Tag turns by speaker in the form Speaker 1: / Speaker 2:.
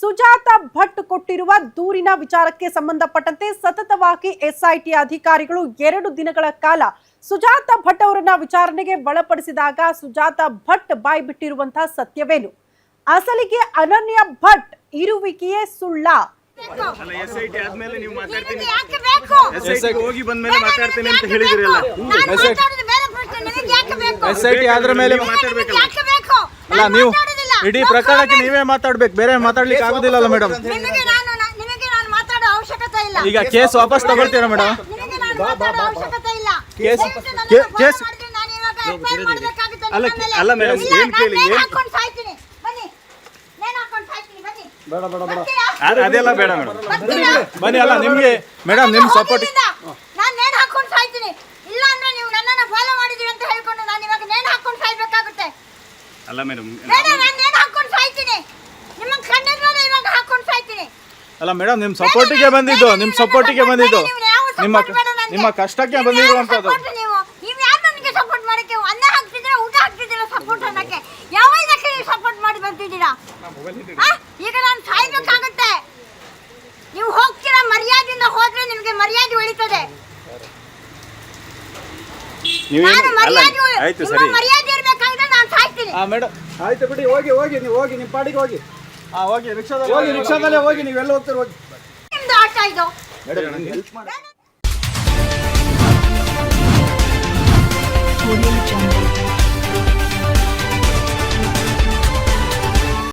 Speaker 1: ಸುಜಾತ ಭಟ್ ಕೊಟ್ಟಿರುವ ದೂರಿನ ವಿಚಾರಕ್ಕೆ ಸಂಬಂಧಪಟ್ಟಂತೆ ಸತತವಾಗಿ ಎಸ್ಐಟಿ ಅಧಿಕಾರಿಗಳು ಎರಡು ದಿನಗಳ ಕಾಲ ಸುಜಾತ ಭಟ್ ಅವರನ್ನ ವಿಚಾರಣೆಗೆ ಒಳಪಡಿಸಿದಾಗ ಸುಜಾತ ಭಟ್ ಬಾಯ್ಬಿಟ್ಟಿರುವಂತಹ ಸತ್ಯವೇನು? ಅಸಲಿಗೆ ಅನನ್ಯ ಭಟ್ ಇರುವಿಕೆಯೇ ಸುಳ್ಳ?
Speaker 2: ಎಸ್ಐಟಿ ಆದ್ರ ಮೇಲೆ
Speaker 3: ನೀವು ಮಾತಾಡ್ಬೇಕಲ್ಲ.
Speaker 2: ಅಲ್ಲ ನೀವು. ಇಡೀ ಪ್ರಕರಣಕ್ಕೆ ನೀವೇ ಮಾತಾಡ್ಬೇಕು ಬೇರೆ ಮಾತಾಡ್ಲಿಕ್ಕೆ ಆಗುದಿಲ್ಲ ಮೇಡಮ್.
Speaker 4: ನಿಮಗೆ ನಾನು ನಿಮಗೆ ನಾನು ಮಾತಾಡೋ ಅವಶ್ಯಕತೆ ಇಲ್ಲ.
Speaker 2: ಈಗ ಕೇಸ್ ವಾಪಸ್ ತಗೊಳ್ತೀರಾ ಮೇಡಮ್?
Speaker 4: ನಿಮಗೆ ನಾನು ಮಾತಾಡೋ ಅವಶ್ಯಕತೆ ಇಲ್ಲ.
Speaker 2: ಕೇಸ್- ಕೇಸ್-
Speaker 3: ಅಲ್ಲ. ಅಲ್ಲ madam, ಏನ್ ಕೇಳಿ,
Speaker 4: ನೇಣು
Speaker 3: ಏನ್-
Speaker 4: ಹಾಕೊಂಡು ಸಾಯ್ತೀನಿ. ಬನ್ನಿ. ನೇಣು ಹಾಕೊಂಡು ಸಾಯ್ತೀನಿ ಬನ್ನಿ.
Speaker 2: ಬೇಡ ಬೇಡ ಬೇಡ.
Speaker 4: ಬರ್ತೀರಾ?
Speaker 3: ಅದೆಲ್ಲ ಬೇಡ ಮೇಡಮ್.
Speaker 2: ಬನ್ನಿ ಅಲ್ಲ ನಿಮಗೆ ಮೇಡಮ್ ನಿಮ್ಮ ಸಪೋರ್ಟ್
Speaker 4: ನಾನು ನೇಣು ಹಾಕೊಂಡು ಸಾಯ್ತೀನಿ. ಇಲ್ಲ ಅಂದ್ರೆ ನೀವು ನನ್ನನ್ನ ಫಾಲೋ ಮಾಡಿದೀರಿ ಅಂತ ಹೇಳ್ಕೊಂಡು ನಾನು ಇವಾಗ ನೇಣು ಹಾಕೊಂಡು ಸಾಯ್ಬೇಕಾಗುತ್ತೆ.
Speaker 3: ಅಲ್ಲ ಮೇಡಮ್
Speaker 4: ಬೇಡ ನಾನು ನೇಣು ಹಾಕೊಂಡು ಸಾಯ್ತೀನಿ ನಿಮ್ಮ ಕಣ್ಣೆದುರಲ್ಲೇ ಇವಾಗ ಹಾಕೊಂಡು ಸಾಯ್ತೀನಿ
Speaker 2: ಅಲ್ಲ ಮೇಡಮ್ ನಿಮ್ ಸಪೋರ್ಟಿಗೆ ಬಂದಿದ್ದು ನಿಮ್ ಸಪೋರ್ಟಿಗೆ ಬಂದಿದ್ದು. ನಿಮ್ಮ ನಿಮ್ಮ ಕಷ್ಟಕ್ಕೆ ಬಂದಿರುವಂತದ್ದು
Speaker 4: ನೀವು? ನೀವು ಯಾರು ನನಗೆ ಸಪೋರ್ಟ್ ಮಾಡಕ್ಕೆ? ಅನ್ನ ಹಾಕ್ತಿದ್ದೀರಾ ಊಟ ಹಾಕ್ತಿದ್ದೀರಾ ಸಪೋರ್ಟ್ ಅನ್ನಕ್ಕೆ? ಯಾವ ನೀವು ಸಪೋರ್ಟ್ ಮಾಡಿ ಬರ್ತಿದ್ದೀರಾ ಈಗ ನಾನು ಸಾಯ್ಬೇಕಾಗತ್ತೆ. ನೀವು ಹೋಗ್ತೀರಾ ಮರ್ಯಾದೆಯಿಂದ ಹೋದ್ರೆ ನಿಮಗೆ ಮರ್ಯಾದೆ ಉಳಿತದೆ. ನಾನು ಮರ್ಯಾದೆ ಉಳಿ-
Speaker 3: ಆಯ್ತು ಸರಿ.
Speaker 4: ಮರ್ಯಾದೆ ಇರ್ಬೇಕಾದ್ರೆ ನಾನು ಸಾಯ್ತೀನಿ.
Speaker 2: ಮೇಡಮ್. ಆಯ್ತು ಬಿಡಿ ಹೋಗಿ ಹೋಗಿ ನೀವು ಹೋಗಿ ನಿಮ್ಮ ಪಾಡಿಗೆ ಹೋಗಿ. ಹೋಗಿ ರಿಕ್ಷಾದಲ್ಲಿ ಹೋಗಿ ರಿಕ್ಷಾದಲ್ಲೇ ಹೋಗಿ ನೀವು ಎಲ್ಲ ಹೋಗ್ತೀರಿ ಹೋಗಿ.
Speaker 4: ನಿಮ್ದು ಆಟ ಇದು.